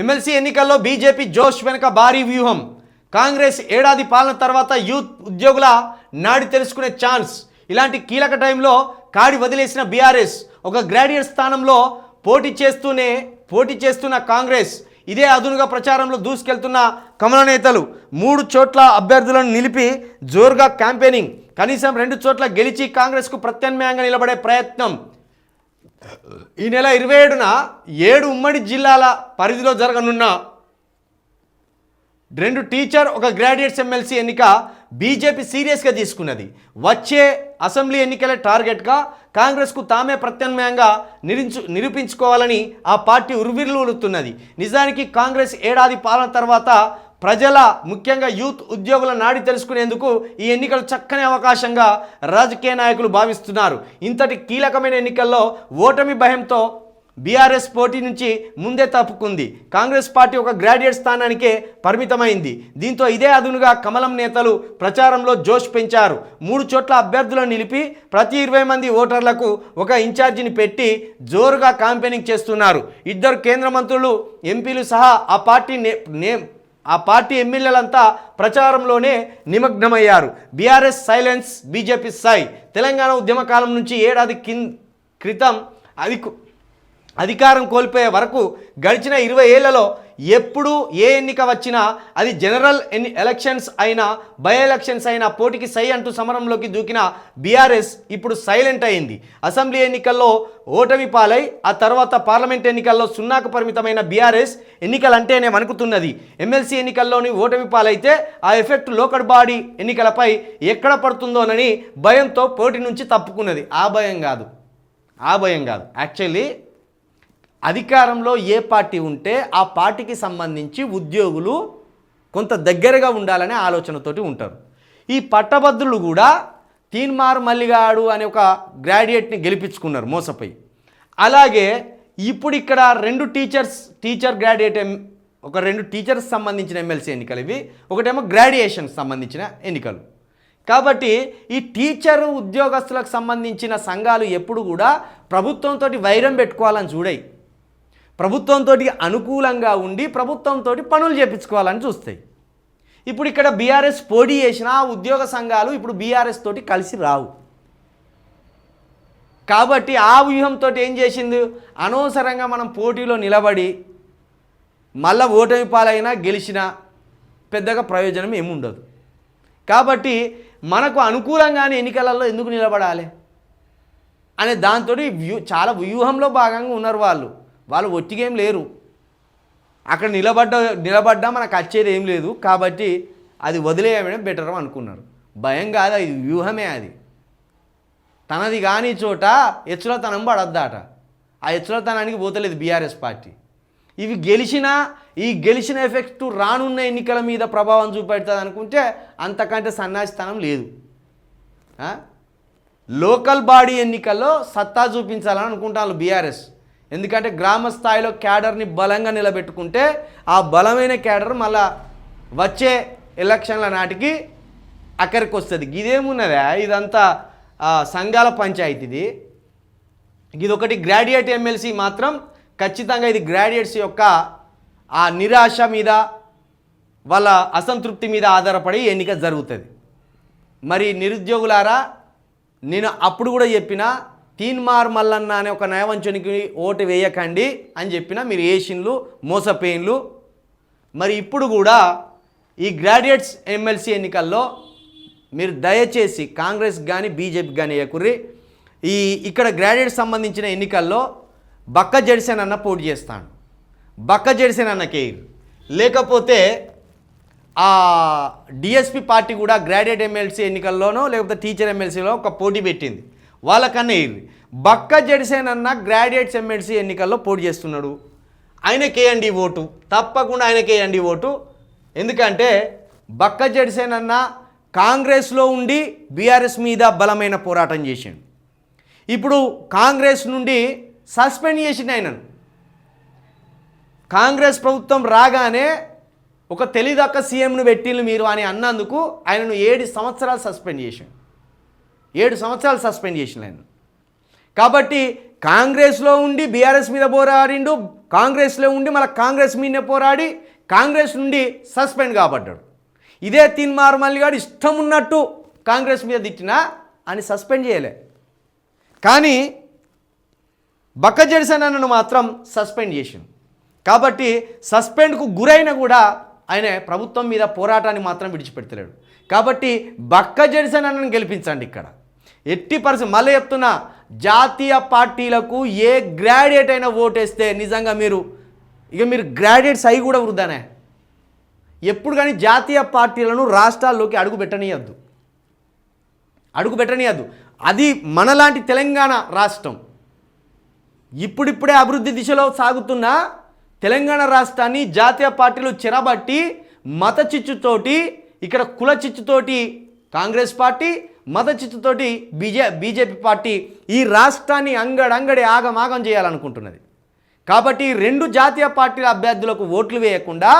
MLC ఎన్నికల్లో BJP జోష్ వెనుక భారీ వ్యూహం. కాంగ్రెస్ ఏడాది పాలన తర్వాత యూత్ ఉద్యోగుల నాడి తెలుసుకునే ఛాన్స్. ఇలాంటి కీలక టైంలో కాడి వదిలేసిన బీఆర్ఎస్ ఒక గ్రాడ్యుయేట్ స్థానంలో పోటీ చేస్తూనే పోటీ చేస్తున్న కాంగ్రెస్. ఇదే అదునుగా ప్రచారంలో దూసుకెళ్తున్న కమల నేతలు. మూడు చోట్ల అభ్యర్థులను నిలిపి జోరుగా క్యాంపెయినింగ్. కనీసం రెండు చోట్ల గెలిచి కాంగ్రెస్కు ప్రత్యామ్నాయంగా నిలబడే ప్రయత్నం. ఈ నెల ఇరవై ఏడున ఏడు ఉమ్మడి జిల్లాల పరిధిలో జరగనున్న రెండు టీచర్ ఒక గ్రాడ్యుయేట్స్ ఎమ్మెల్సీ ఎన్నిక బీజేపీ సీరియస్గా తీసుకున్నది. వచ్చే అసెంబ్లీ ఎన్నికలే టార్గెట్గా కాంగ్రెస్కు తామే ప్రత్యామ్నాయంగా నిరించు నిరూపించుకోవాలని ఆ పార్టీ ఉర్విర్లుతున్నది నిజానికి కాంగ్రెస్ ఏడాది పాలన తర్వాత ప్రజల ముఖ్యంగా యూత్ ఉద్యోగుల నాడి తెలుసుకునేందుకు ఈ ఎన్నికలు చక్కని అవకాశంగా రాజకీయ నాయకులు భావిస్తున్నారు. ఇంతటి కీలకమైన ఎన్నికల్లో ఓటమి భయంతో బీఆర్ఎస్ పోటీ నుంచి ముందే తప్పుకుంది. కాంగ్రెస్ పార్టీ ఒక గ్రాడ్యుయేట్ స్థానానికే పరిమితమైంది. దీంతో ఇదే అదునుగా కమలం నేతలు ప్రచారంలో జోష్ పెంచారు. మూడు చోట్ల అభ్యర్థులను నిలిపి ప్రతి ఇరవై మంది ఓటర్లకు ఒక ఇన్ఛార్జిని పెట్టి జోరుగా క్యాంపెయినింగ్ చేస్తున్నారు. ఇద్దరు కేంద్ర మంత్రులు ఎంపీలు సహా ఆ పార్టీ నే ఆ పార్టీ ఎమ్మెల్యేలంతా ప్రచారంలోనే నిమగ్నమయ్యారు. బీఆర్ఎస్ సైలెన్స్ బీజేపీ సై. తెలంగాణ ఉద్యమకాలం నుంచి ఏడాది కిం క్రితం అది అధికారం కోల్పోయే వరకు గడిచిన ఇరవై ఏళ్ళలో ఎప్పుడు ఏ ఎన్నిక వచ్చినా అది జనరల్ ఎన్ని ఎలక్షన్స్ అయినా బై ఎలక్షన్స్ అయినా పోటీకి సై అంటూ సమరంలోకి దూకిన బీఆర్ఎస్ ఇప్పుడు సైలెంట్ అయింది. అసెంబ్లీ ఎన్నికల్లో ఓటమి పాలై ఆ తర్వాత పార్లమెంట్ ఎన్నికల్లో సున్నాకు పరిమితమైన బీఆర్ఎస్ ఎన్నికలంటేనే వణుకుతున్నది. ఎమ్మెల్సీ ఎన్నికల్లోని ఓటమి పాలైతే ఆ ఎఫెక్ట్ లోకల్ బాడీ ఎన్నికలపై ఎక్కడ పడుతుందోనని భయంతో పోటీ నుంచి తప్పుకున్నది. ఆ భయం కాదు. ఆ భయం కాదు. యాక్చువల్లీ అధికారంలో ఏ పార్టీ ఉంటే ఆ పార్టీకి సంబంధించి ఉద్యోగులు కొంత దగ్గరగా ఉండాలనే ఆలోచనతోటి ఉంటారు. ఈ పట్టభద్రులు కూడా తీన్మార్ మల్లిగాడు అనే ఒక గ్రాడ్యుయేట్ని గెలిపించుకున్నారు మోసపోయి. అలాగే ఇప్పుడు ఇక్కడ రెండు టీచర్స్ టీచర్ గ్రాడ్యుయేట్ ఎం ఒక రెండు టీచర్స్ సంబంధించిన ఎమ్మెల్సీ ఎన్నికలు ఇవి ఒకటేమో గ్రాడ్యుయేషన్ సంబంధించిన ఎన్నికలు. కాబట్టి ఈ టీచర్ ఉద్యోగస్తులకు సంబంధించిన సంఘాలు ఎప్పుడు కూడా ప్రభుత్వంతో వైరం పెట్టుకోవాలని చూడయి. ప్రభుత్వంతో అనుకూలంగా ఉండి ప్రభుత్వంతో పనులు చేపించుకోవాలని చూస్తాయి. ఇప్పుడు ఇక్కడ బీఆర్ఎస్ పోటీ చేసిన ఆ ఉద్యోగ సంఘాలు ఇప్పుడు బీఆర్ఎస్ తోటి కలిసి రావు. కాబట్టి ఆ వ్యూహంతో ఏం చేసింది? అనవసరంగా మనం పోటీలో నిలబడి మళ్ళా ఓటమి పాలైనా గెలిచినా పెద్దగా ప్రయోజనం ఏముండదు కాబట్టి మనకు అనుకూలంగానే ఎన్నికలలో ఎందుకు నిలబడాలి? అనే దాంతో వ్యూ చాలా వ్యూహంలో భాగంగా ఉన్నారు వాళ్ళు. వాళ్ళు ఒట్టిగేం లేరు. అక్కడ నిలబడ్డ నిలబడ్డా మనకు వచ్చేది ఏం లేదు. కాబట్టి అది వదిలేయడం బెటర్ అనుకున్నారు. భయం కాదు అది వ్యూహమే అది. తనది కాని చోట హెచ్చులతనం పడద్దాట. ఆ హెచ్చులతనానికి పోతలేదు బీఆర్ఎస్ పార్టీ. ఇవి గెలిచినా ఈ గెలిచిన ఎఫెక్ట్ రానున్న ఎన్నికల మీద ప్రభావం చూపెడుతుంది అనుకుంటే అంతకంటే సన్నాసితనం లేదు. లోకల్ బాడీ ఎన్నికల్లో సత్తా చూపించాలని అనుకుంటాను బీఆర్ఎస్. ఎందుకంటే గ్రామ స్థాయిలో క్యాడర్ని బలంగా నిలబెట్టుకుంటే ఆ బలమైన క్యాడర్ మళ్ళా వచ్చే ఎలక్షన్ల నాటికి అక్కడికి వస్తుంది. ఇదేమున్నదా? ఇదంతా సంఘాల పంచాయతీది. ఇది ఒకటి గ్రాడ్యుయేట్ ఎమ్మెల్సీ మాత్రం ఖచ్చితంగా ఇది గ్రాడ్యుయేట్స్ యొక్క ఆ నిరాశ మీద వాళ్ళ అసంతృప్తి మీద ఆధారపడి ఎన్నిక జరుగుతుంది. మరి నిరుద్యోగులారా నేను అప్పుడు కూడా చెప్పిన తీన్మార్ మల్లన్న అనే ఒక నయవంచునికి ఓటు వేయకండి అని చెప్పిన మీరు ఏషిన్లు మోసపోయిన్లు. మరి ఇప్పుడు కూడా ఈ గ్రాడ్యుయేట్స్ ఎమ్మెల్సీ ఎన్నికల్లో మీరు దయచేసి కాంగ్రెస్ కానీ బీజేపీ కానీ వేయకుర్రి. ఈ ఇక్కడ గ్రాడ్యుయేట్ సంబంధించిన ఎన్నికల్లో బక్క జడిసెన్ అన్న పోటీ చేస్తాను బక్క జడిసెన్ అన్న కేర్. లేకపోతే ఆ డిఎస్పి పార్టీ కూడా గ్రాడ్యుయేట్ ఎమ్మెల్సీ ఎన్నికల్లోనో లేకపోతే టీచర్ ఎమ్మెల్సీలో ఒక పోటీ పెట్టింది. వాళ్ళకన్నా ఇర్రి బక్క జడిసేన్ అన్న గ్రాడ్యుయేట్స్ ఎమ్మెల్సీ ఎన్నికల్లో పోటీ చేస్తున్నాడు. ఆయనకేయండి ఓటు? తప్పకుండా ఆయనకేయండి ఓటు. ఎందుకంటే బక్క జడిసేన్ అన్న కాంగ్రెస్లో ఉండి బీఆర్ఎస్ మీద బలమైన పోరాటం చేసిండు. ఇప్పుడు కాంగ్రెస్ నుండి సస్పెండ్ చేసిండు ఆయనను. కాంగ్రెస్ ప్రభుత్వం రాగానే ఒక తెలిదక్క సీఎంను పెట్టిండ్రు మీరు అని అన్నందుకు ఆయనను ఏడు సంవత్సరాలు సస్పెండ్ చేశాడు ఏడు సంవత్సరాలు సస్పెండ్ చేసిన ఆయన. కాబట్టి కాంగ్రెస్లో ఉండి బీఆర్ఎస్ మీద పోరాడిండు కాంగ్రెస్లో ఉండి మళ్ళీ కాంగ్రెస్ మీదనే పోరాడి కాంగ్రెస్ నుండి సస్పెండ్ కాబడ్డాడు. ఇదే తీన్మార్ మల్లిగాడు ఇష్టం ఉన్నట్టు కాంగ్రెస్ మీద తిట్టినా అని సస్పెండ్ చేయలే. కానీ బక్క జడిసన్ అన్నను మాత్రం సస్పెండ్ చేసిండు. కాబట్టి సస్పెండ్కు గురైన కూడా ఆయన ప్రభుత్వం మీద పోరాటాన్ని మాత్రం విడిచిపెడతలేడు. కాబట్టి బక్క జడిసన్ అన్నను గెలిపించండి ఇక్కడ. ఎట్టి పరిస్థితి మళ్ళీ చెప్తున్నా జాతీయ పార్టీలకు ఏ గ్రాడ్యుయేట్ అయినా ఓటేస్తే నిజంగా మీరు ఇక మీరు గ్రాడ్యుయేట్స్ అయి కూడా వృద్ధానే ఎప్పుడు కానీ జాతీయ పార్టీలను రాష్ట్రాల్లోకి అడుగు పెట్టనీయద్దు. అడుగు పెట్టనీయద్దు. అది మనలాంటి తెలంగాణ రాష్ట్రం. ఇప్పుడిప్పుడే అభివృద్ధి దిశలో సాగుతున్న తెలంగాణ రాష్ట్రాన్ని జాతీయ పార్టీలు చెరబట్టి మత చిచ్చుతోటి ఇక్కడ కుల చిచ్చుతోటి కాంగ్రెస్ పార్టీ మత బీజే బీజేపీ పార్టీ ఈ రాష్ట్రాన్ని అంగడంగడి ఆగమాగం చేయాలనుకుంటున్నది. కాబట్టి రెండు జాతీయ పార్టీల అభ్యర్థులకు ఓట్లు వేయకుండా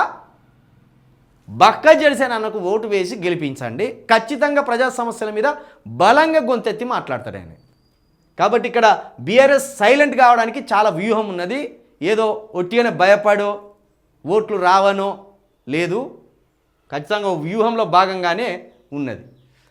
బక్క జడిసేన అన్నకు ఓటు వేసి గెలిపించండి. ఖచ్చితంగా ప్రజా సమస్యల మీద బలంగా గొంతెత్తి మాట్లాడతాడు ఆయన. కాబట్టి ఇక్కడ బీఆర్ఎస్ సైలెంట్ కావడానికి చాలా వ్యూహం ఉన్నది. ఏదో ఒట్టిగానే భయపడో ఓట్లు రావనో లేదు. ఖచ్చితంగా వ్యూహంలో భాగంగానే ఉన్నది.